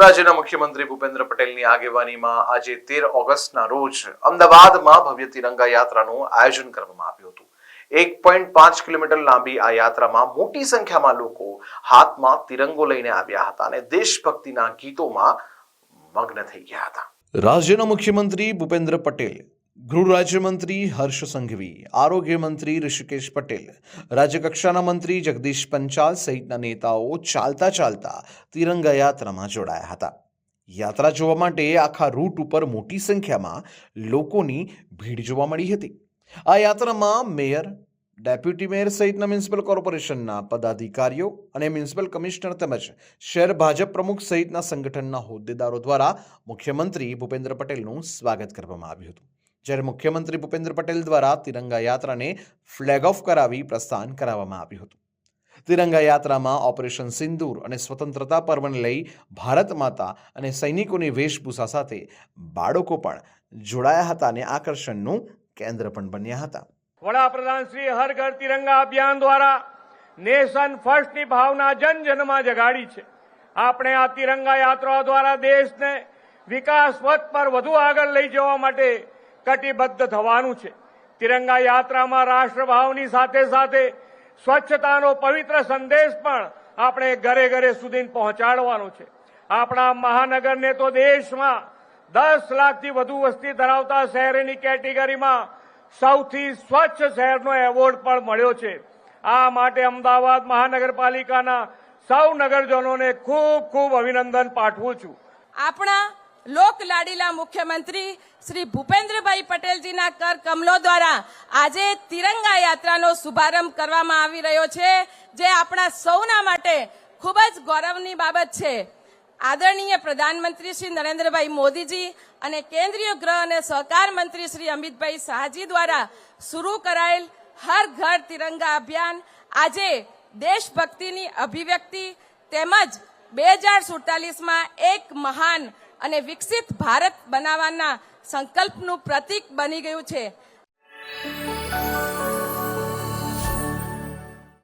રાજ્યના મુખ્યમંત્રી ભૂપેન્દ્ર પટેલની આગેવાનીમાં આજે તેર ઓગસ્ટના રોજ અમદાવાદમાં ભવ્ય તિરંગા યાત્રાનું આયોજન કરવામાં આવ્યું હતું. એક પોઈન્ટ પાંચ કિલોમીટર લાંબી આ યાત્રામાં મોટી સંખ્યામાં લોકો હાથમાં તિરંગો લઈને આવ્યા હતા અને દેશભક્તિના ગીતોમાં મગ્ન થઈ ગયા હતા. રાજ્યના મુખ્યમંત્રી ભૂપેન્દ્ર પટેલ ગૃહ રાજ્યમંત્રી હર્ષ સંઘવી આરોગ્ય મંત્રી ઋષિકેશ પટેલ, રાજ્યકક્ષાના મંત્રી જગદીશ પંચાલ સહિતના નેતાઓ ચાલતા ચાલતા તિરંગા યાત્રામાં જોડાયા હતા. યાત્રા જોવા માટે આખા રૂટ ઉપર મોટી સંખ્યામાં લોકોની ભીડ જોવા મળી હતી. આ યાત્રામાં મેયર, ડેપ્યુટી મેયર સહિતના મ્યુનિસિપલ કોર્પોરેશનના પદાધિકારીઓ અને મ્યુનિસિપલ કમિશનર તેમજ શહેર ભાજપ પ્રમુખ સહિતના સંગઠનના હોદ્દેદારો દ્વારા મુખ્યમંત્રી ભૂપેન્દ્ર પટેલનું સ્વાગત કરવામાં આવ્યું હતું. જ્યારે મુખ્યમંત્રી ભૂપેન્દ્ર પટેલ દ્વારા તિરંગા યાત્રાને ફ્લેગ ઓફ કરાવી પ્રસ્થાન કરાવવામાં આવ્યું હતું. તિરંગા યાત્રામાં ઓપરેશન સિંદૂર અને સ્વતંત્રતા પર્વને લઈ ભારત માતા અને સૈનિકોની વેશભૂષા સાથે બાળકો પણ જોડાયા હતા અને આકર્ષણનું કેન્દ્ર પણ બન્યા હતા. વડાપ્રધાન શ્રી હર ઘર તિરંગા અભિયાન દ્વારા નેશન ફર્સ્ટની ભાવના જન જનમાં જગાડી છે. આપણે આ તિરંગા યાત્રા દ્વારા દેશને વિકાસ પથ પર વધુ આગળ લઈ જવા માટે કટિબદ્ધ થવાનું છે. તિરંગા યાત્રામાં રાષ્ટ્રભાવની સાથે સાથે સ્વચ્છતાનો પવિત્ર સંદેશ પણ આપણે ઘરે ઘરે સુધી પહોંચાડવાનો છે. આપણા મહાનગરને તો દેશમાં દસ લાખથી વધુ વસ્તી ધરાવતા શહેરની કેટેગરીમાં સૌથી સ્વચ્છ શહેરનો એવોર્ડ પણ મળ્યો છે. આ માટે અમદાવાદ મહાનગરપાલિકાના સૌ નગરજનોને ખૂબ ખૂબ અભિનંદન પાઠવું છું. આપણા લોક લાડીલા મુખ્યમંત્રી શ્રી ભૂપેન્દ્રભાઈ પટેલજીના કર કમલો દ્વારા આજે તિરંગા યાત્રાનો શુભારંભ કરવામાં આવી રહ્યો છે, જે આપણા સૌના માટે ખૂબ જ ગૌરવની બાબત છે. આદરણીય પ્રધાનમંત્રી શ્રી નરેન્દ્રભાઈ મોદીજી અને કેન્દ્રીય ગૃહ અને સહકાર મંત્રી શ્રી અમિતભાઈ શાહજી દ્વારા શરૂ કરાયેલ હર ઘર તિરંગા અભિયાન આજે દેશભક્તિની અભિવ્યક્તિ તેમજ બે હજાર સુડતાલીસમાં એક મહાન અને વિકસિત ભારત બનાવવાના સંકલ્પનું પ્રતીક બની ગયું છે.